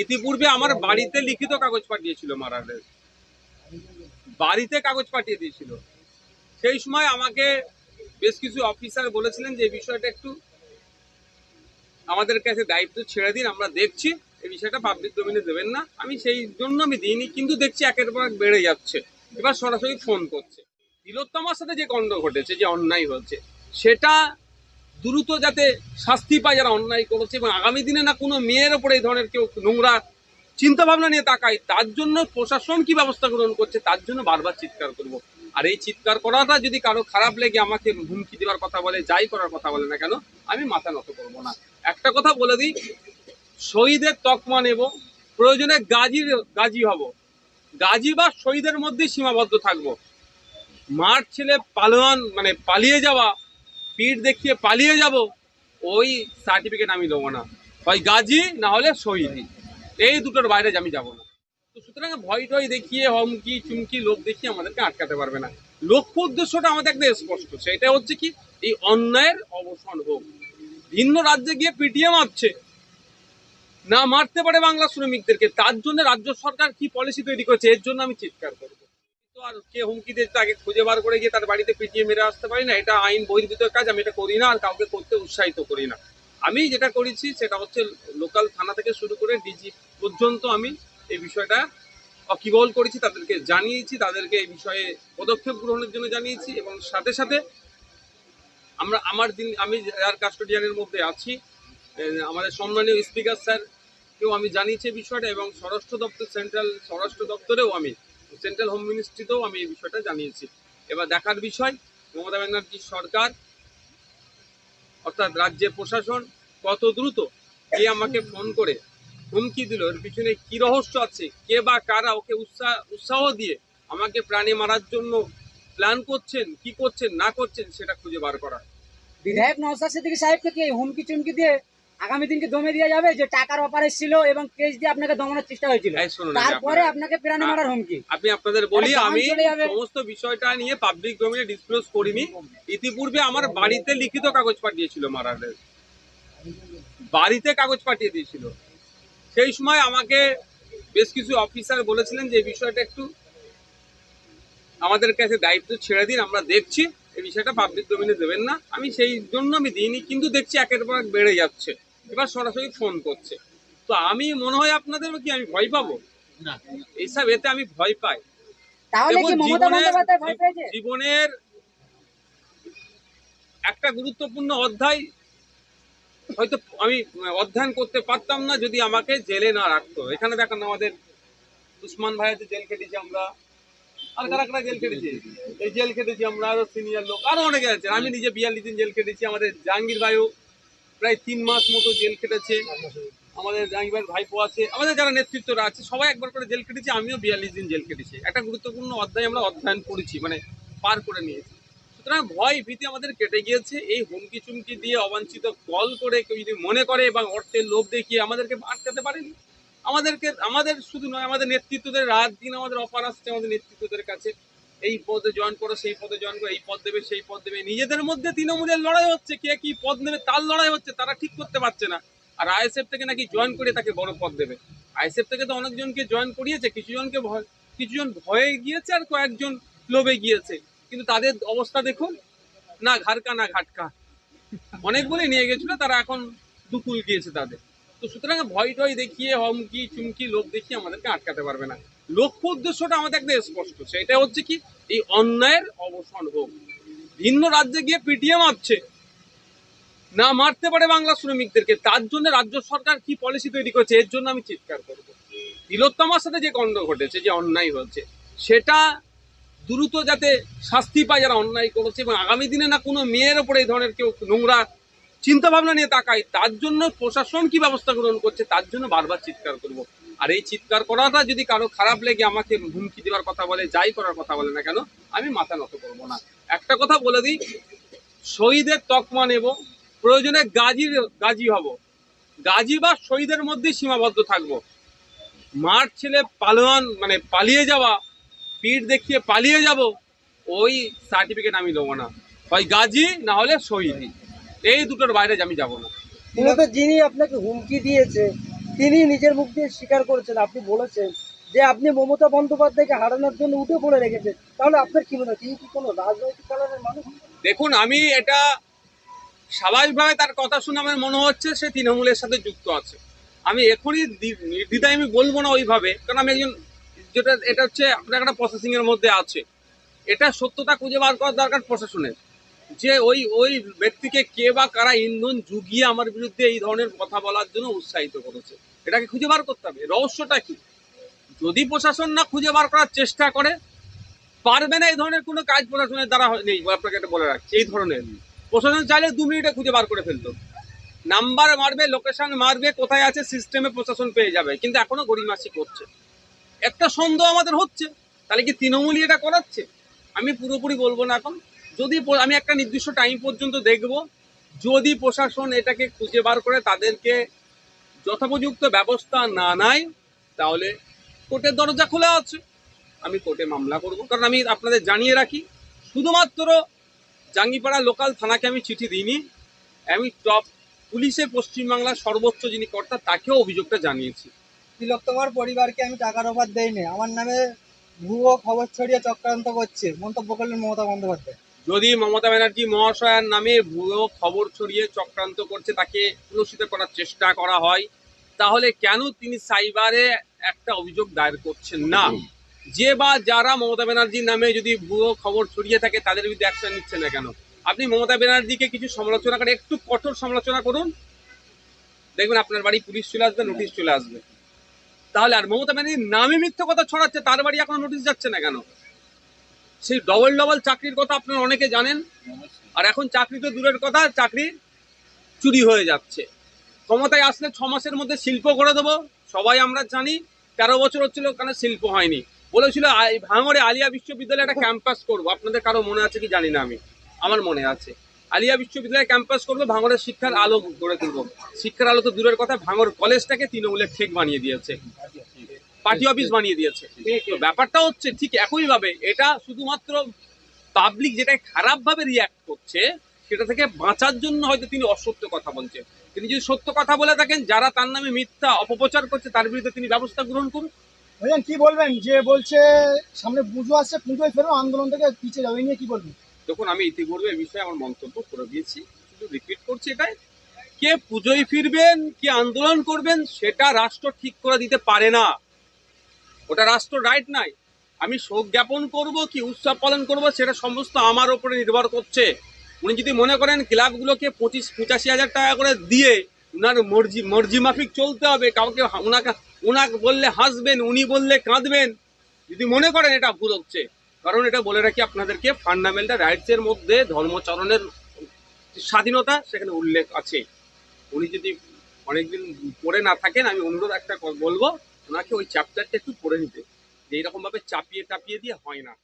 ইতিপূর্বে আমার বাড়িতে লিখিত কাগজ পাঠিয়েছিল মারাদের। বাড়িতে কাগজ পাঠিয়ে দিয়েছিল। সেই সময় আমাকে বেশ কিছু অফিসার বলেছিলেন যে বিষয়টা একটু আমাদের কাছে দায়িত্ব ছেড়ে দিন, আমরা দেখছি। এই বিষয়টা পাবলিক ডোমেনে দেবেন না। আমি সেই জন্য আমি দিইনি, কিন্তু দেখছি একের পর এক বেড়ে যাচ্ছে। এবার সরাসরি ফোন করছে। তিলোত্তমার সাথে যে কাণ্ড ঘটেছে, যে অন্যায় হচ্ছে সেটা দ্রুত যাতে শাস্তি পায় যারা অন্যায় করেছে এবং আগামী দিনে না কোনো মেয়ের ওপরে এই ধরনের কেউ নোংরা চিন্তা ভাবনা নিয়ে তাকায়, তার জন্য প্রশাসন কি ব্যবস্থা গ্রহণ করছে তার জন্য বারবার চিৎকার করব। আর এই চিৎকার করাটা যদি কারও খারাপ লেগে আমাকে হুমকি দেওয়ার কথা বলে, যাই করার কথা বলে না কেন, আমি মাথা নত করব না। একটা কথা বলে দিই, শহীদের তকমা নেব, প্রয়োজনে গাজীর গাজী হব। গাজী বা শহীদের মধ্যেই সীমাবদ্ধ থাকব। মার ছেলে পালোয়ান মানে পালিয়ে যাওয়া পিঠ দেখিয়ে পালিয়ে যাব, ওই সার্টিফিকেট আমি দেবো না। হয় গাজী না হলে শহীদই এই দুটোর বাইরে আমি যাব না। তো সুতরাং ভয় টয় দেখিয়ে, হমকি, চুমকি লোক দেখিয়ে আমাদেরকে আটকাতে পারবে না। লক্ষ্য উদ্দেশ্যটা আমাদের একদম স্পষ্ট। সেটা হচ্ছে কি, এই অন্যায়ের অবসান হোক। ভিন্ন রাজ্যে গিয়ে পিটিয়ে মারছে। না মারতে পারে বাংলা শ্রমিকদেরকে। তার জন্য রাজ্য সরকার কি পলিসি তৈরি করেছে, এর জন্য আমি চিৎকার করব। তো আর কে হুমকি দিচ্ছে তাকে খুঁজে বার করে গিয়ে তার বাড়িতে পিটিয়ে মেরে আসতে পারি না। এটা আইন বহির্ভূত কাজ, আমি এটা করি না আর কাউকে করতে উৎসাহিত করি না। আমি যেটা করেছি সেটা হচ্ছে লোকাল থানা থেকে শুরু করে ডিজি পর্যন্ত আমি এই বিষয়টা অকিবল করেছি, তাদেরকে জানিয়েছি, তাদেরকে এই বিষয়ে পদক্ষেপ গ্রহণের জন্য জানিয়েছি এবং সাথে সাথে আমরা, আমার দিন, আমি যার কাস্টোডিয়ানের মধ্যে আছি আমাদের সম্মানীয় স্পিকার স্যার কেউ আমি জানিয়েছি বিষয়টা এবং স্বরাষ্ট্র দপ্তর সেন্ট্রাল স্বরাষ্ট্র দপ্তরেও আমি সেন্ট্রাল হোম মিনিস্ট্রিতেও আমি এই বিষয়টা জানিয়েছি। এবার দেখার বিষয়, মমতা ব্যানার্জি সরকার, অর্থাৎ রাজ্যের প্রশাসন কত দ্রুত কে আমাকে ফোন করে হুমকি দিল, এর পিছনে কি রহস্য আছে, কে বা কারা ওকে উৎসাহ উৎসাহ দিয়ে আমাকে প্রাণে মারার জন্য প্ল্যান করছেন, কি করছেন, না করছেন, সেটা খুঁজে বার করা। বিধায়ক নওশাদ সিদ্দিকী সাহেবকে কি হুমকি চুমকি দিয়ে আগামী দিনকে দমে দেওয়া যাবে যে টাকার অফার ছিল এবং কেস দিয়ে আপনাকে দমানোর চেষ্টা হয়েছিল। তারপরে আপনাকে প্রাণী মারার হুমকি। আমি আপনাদের বলি আমি সমস্ত বিষয়টা নিয়ে পাবলিক ডোমেনে ডিসক্লোজ করিনি। ইতিপূর্বে আমার বাড়িতে লিখিত কাগজ পাঠিয়েছিল মারাদের। বাড়িতে কাগজ পাঠিয়ে দিয়েছিল। সেই সময় আমাকে বেশ কিছু অফিসার বলেছিলেন যে বিষয়টা একটু আমাদের কাছে দায়িত্ব ছেড়ে দিন আমরা দেখছি। এই বিষয়টা পাবলিক ডোমেনে দেবেন না। আমি সেই জন্য আমি দিইনি কিন্তু দেখছি একের পর এক বেড়ে যাচ্ছে। এবার সরাসরি ফোন করছে। তো আমি মনে হয় আপনাদের কি আমি ভয় পাবো? না। এইসব এতে আমি ভয় পাই। তাহলে কি দেখুন, মমতা জীবনের- বন্দ্যোপাধ্যায় ভয় পেয়েছে? জীবনের একটা গুরুত্বপূর্ণ অধ্যায় হয়তো আমি অধ্যয়ন করতে পারতাম না যদি আমাকে জেলে না রাখতো। এখানে দেখেন আমাদের উসমান ভাইয়াতে জেল কেটেছি আমরা। আর কারা কারা জেল কেটেছি এই জেল কেটেছি আমরা আরও সিনিয়র লোক আরও অনেকে আছে আমি নিজে বিয়াল্লিশ দিন জেল কেটেছি আমাদের জাহাঙ্গীর ভাইও প্রায় তিন মাস মতো জেল কেটেছে আমাদের জাহাঙ্গীর ভাইপো আছে। আমাদের যারা নেতৃত্বরা আছে, সবাই একবার করে জেল কেটেছি আমিও বিয়াল্লিশ দিন জেল কেটেছি একটা গুরুত্বপূর্ণ অধ্যায় আমরা অধ্যয়ন করেছি মানে পার করে নিয়েছি। সুতরাং ভয় ভীতি আমাদের কেটে গিয়েছে। এই হুমকি চুমকি দিয়ে অবাঞ্ছিত কল করে কেউ যদি মনে করে এবং অর্থের লোভ দেখিয়ে আমাদেরকে আটকাতে পারেনি, আমাদেরকে আমাদের শুধু নয়, আমাদের নেতৃত্বদের রাত দিন আমাদের অফার আসছে আমাদের নেতৃত্বদের কাছে। এই পদে জয়েন করো, সেই পদে জয়েন করো, এই পদ দেবে, সেই পদ দেবে। নিজেদের মধ্যে তৃণমূলের লড়াই হচ্ছে, কে কি পদ নেবে, তার লড়াই হচ্ছে, তারা ঠিক করতে পারছে না। আর আইএসএফ থেকে নাকি জয়েন করে তাকে বড় পদ দেবে। আইএসএফ থেকে তো অনেকজনকে জয়েন করিয়েছে, কিছুজনকে ভয়, কিছুজন ভয়ে গিয়েছে আর কয়েকজন লোভে গিয়েছে। কিন্তু তাদের অবস্থা দেখুন, না ঘাটকা না ঘাটকা। অনেক বলে নিয়ে গেছিল, তারা এখন দুকুল গিয়েছে তাদের। তো সুতরাং ভয় টয় দেখিয়ে হমকি চুমকি লোক দেখিয়ে আমাদেরকে আটকাতে পারবে না। লক্ষ্য উদ্দেশ্যটা আমাদের একদম স্পষ্ট। সেটা হচ্ছে কি, এই অন্যায়ের অবসান হোক। ভিন্ন রাজ্যে গিয়ে পিটিয়ে মারছে, না মারতে পারে বাংলা শ্রমিকদেরকে, তার জন্য রাজ্য সরকার কি পলিসি তৈরি করেছে, এর জন্য আমি চিৎকার করব। তিলোত্তমার সাথে যে কাণ্ড ঘটেছে, যে অন্যায় হয়েছে, সেটা দ্রুত যাতে শাস্তি পায় যারা অন্যায় করেছে, এবং আগামী দিনে না কোনো মেয়ের ওপরে এই ধরনের কেউ নোংরা চিন্তাভাবনা নিয়ে তাকায়, তার জন্য প্রশাসন কি ব্যবস্থা গ্রহণ করছে, তার জন্য বারবার চিৎকার করব। আর এই চিৎকার করাটা যদি কারও খারাপ লেগে আমাকে হুমকি দেওয়ার কথা বলে, যাই করার কথা বলে না কেন, আমি মাথা নত করব না। একটা কথা বলে দিই, শহীদের তকমা নেব, প্রয়োজনে গাজীর, গাজী হব। গাজী বা শহীদের মধ্যেই সীমাবদ্ধ থাকব। মার ছেলে পালোয়ান মানে পালিয়ে যাওয়া পিঠ দেখিয়ে পালিয়ে যাব, ওই সার্টিফিকেট আমি দেবো না। হয় গাজী, না হলে শহীদই। এই দুটোর বাইরে আমি যাব না। যিনি আপনাকে হুমকি দিয়েছে তিনি নিজের মুখ দিয়ে স্বীকার করেছেন, আপনি বলেছেন যে আপনি মমতা বন্দ্যোপাধ্যায়কে হারানোর জন্য উঠে পড়ে রেখেছেন। তাহলে আপনার কি মনে হয়, তিনি কি কোনো রাজনৈতিক কারণের মানুষ? দেখুন, আমি এটা স্বাভাবিকভাবে তার কথা শুনে আমার মনে হচ্ছে সে তৃণমূলের সাথে যুক্ত আছে। আমি এখনই নির্দ্বিধায় আমি বলব না ওইভাবে, কারণ আমি একজন, যেটা, এটা হচ্ছে আপনার একটা প্রসেসিংয়ের মধ্যে আছে। এটা সত্যতা খুঁজে বার করার দরকার প্রশাসনের। যে ওই ওই ব্যক্তিকে কে বা কারা ইন্ধন জুগিয়ে আমার বিরুদ্ধে এই ধরনের কথা বলার জন্য উৎসাহিত করেছে। এটাকে খুঁজে বার করতে হবে। রহস্যটা কি? যদি প্রশাসন না খুঁজে বার করার চেষ্টা করে, পারবে না এই ধরনের কোনো কাজ প্রশাসনের দ্বারা নেই। আপনাকে এটা বলে রাখছি, এই ধরনের প্রশাসন চাইলে দু মিনিটে খুঁজে বার করে ফেলতো। নাম্বার মারবে, লোকেশন মারবে, কোথায় আছে সিস্টেমে প্রশাসন পেয়ে যাবে। কিন্তু এখনও গড়িমাসি করছে। একটা সন্দেহ আমাদের হচ্ছে। তাহলে কি তৃণমূলই এটা করাচ্ছে? আমি পুরোপুরি বলব না এখন। যদি আমি একটা নির্দিষ্ট টাইম পর্যন্ত দেখব, যদি প্রশাসন এটাকে খুঁজে বার করে তাদেরকে যথোপযুক্ত ব্যবস্থা না নেয়, তাহলে কোর্টের দরজা খোলা আছে। আমি কোর্টে মামলা করব। কারণ আমি আপনাদের জানিয়ে রাখি, শুধুমাত্র জাঙ্গিপাড়া লোকাল থানাকে আমি চিঠি দিইনি, আমি টপ পুলিশের পশ্চিমবাংলার সর্বোচ্চ যিনি কর্তা, তাকেও অভিযোগটা জানিয়েছি। তিলোত্তমার পরিবারকে আমি টাকার অফার দেইনি। আমার নামে ভুয়ো খবর ছড়িয়ে চক্রান্ত করছে। মন্তব্য করলেন মমতা বন্দ্যোপাধ্যায়। যদি মমতা ব্যানার্জি মহাশয়ার নামে ভুয়ো খবর ছড়িয়ে চক্রান্ত করছে তাকে কুলসিত করার চেষ্টা করা হয় তাহলে কেন তিনি সাইবারে একটা অভিযোগ দায়ের করছেন না? যে বা যারা মমতা ব্যানার্জির নামে যদি ভুয়ো খবর ছড়িয়ে থাকে তাদের বিরুদ্ধে অ্যাকশন নিচ্ছে না কেন? আপনি মমতা ব্যানার্জিকে কিছু সমালোচনা করে একটু কঠোর সমালোচনা করুন। দেখবেন আপনার বাড়ি পুলিশ চলে আসবে নোটিশ চলে আসবে। তাহলে আর মমতা ব্যানার্জির নামে মিথ্যে কথা ছড়াচ্ছে তার বাড়ি এখনও নোটিশ যাচ্ছে না কেন? সেই ডবল ডবল চাকরির কথা আপনারা অনেকে জানেন। আর এখন চাকরি তো দূরের কথা, চাকরি চুরি হয়ে যাচ্ছে। ক্ষমতায় আসলে ছ মাসের মধ্যে শিল্প করে দেবো, সবাই আমরা জানি, তেরো বছর হচ্ছিল কেন শিল্প হয়নি। বলেছিল ভাঙড়ে আলিয়া বিশ্ববিদ্যালয়ে একটা ক্যাম্পাস করব। আপনাদের কারও মনে আছে কি জানি না আমি। আমার মনে আছে। আলিয়া বিশ্ববিদ্যালয়ে ক্যাম্পাস করব, ভাঙড়ের শিক্ষার আলো গড়ে তুলবো। শিক্ষার আলো তো দূরের কথা, ভাঙড় কলেজটাকে তৃণমূলের ঠেক বানিয়ে দিয়েছে। পার্টি অফিস বানিয়ে দিয়েছে। তো ব্যাপারটা হচ্ছে ঠিক একইভাবে এটা শুধুমাত্র পাবলিক যেটা খারাপভাবে রিয়াক্ট করছে সেটা থেকে বাঁচার জন্য হয়তো তিনি অসত্য কথা বলছেন তিনি যদি সত্য কথা বলে থাকেন যারা তার নামে মিথ্যা অপপ্রচার করছে তার বিরুদ্ধে তিনি ব্যবস্থা গ্রহণ করুন। ভাইজান কি বলবেন? যে বলছে সামনে পুজো আসছে পুজোয় ফেরো আন্দোলন থেকে পিছিয়ে যাবে নিয়ে কি বলবেন? দেখুন আমি ইতিপূর্বে এই বিষয়ে আমার মন্তব্য করে দিয়েছি শুধু রিপিট করছি এটাই। কে পুজোয় ফিরবেন কি আন্দোলন করবেন সেটা রাষ্ট্র ঠিক করে দিতে পারে না। ওটা রাষ্ট্র রাইট নাই। আমি শোক জ্ঞাপন করব কি উৎসব পালন করব সেটা সমস্ত আমার ওপরে নির্ভর করছে। উনি যদি মনে করেন ক্লাবগুলোকে পঁচিশ, পঁচাশি হাজার টাকা করে দিয়ে উনার মর্জি মর্জি মাফিক চলতে হবে, কাউকে ওনাকে উনাকে বললে হাসবেন, উনি বললে কাঁদবেন, যদি মনে করেন এটা ভুল হচ্ছে। কারণ এটা বলে রাখি আপনাদেরকে ফান্ডামেন্টাল রাইটসের মধ্যে ধর্মচরণের স্বাধীনতা সেখানে উল্লেখ আছে। উনি যদি অনেকদিন পড়ে না থাকেন, আমি অনুরোধ একটা বলব ওনাকে ওই চ্যাপ্টারটা একটু পড়ে নিতে। যে এইরকম ভাবে চাপিয়ে টাপিয়ে দিয়ে হয় না।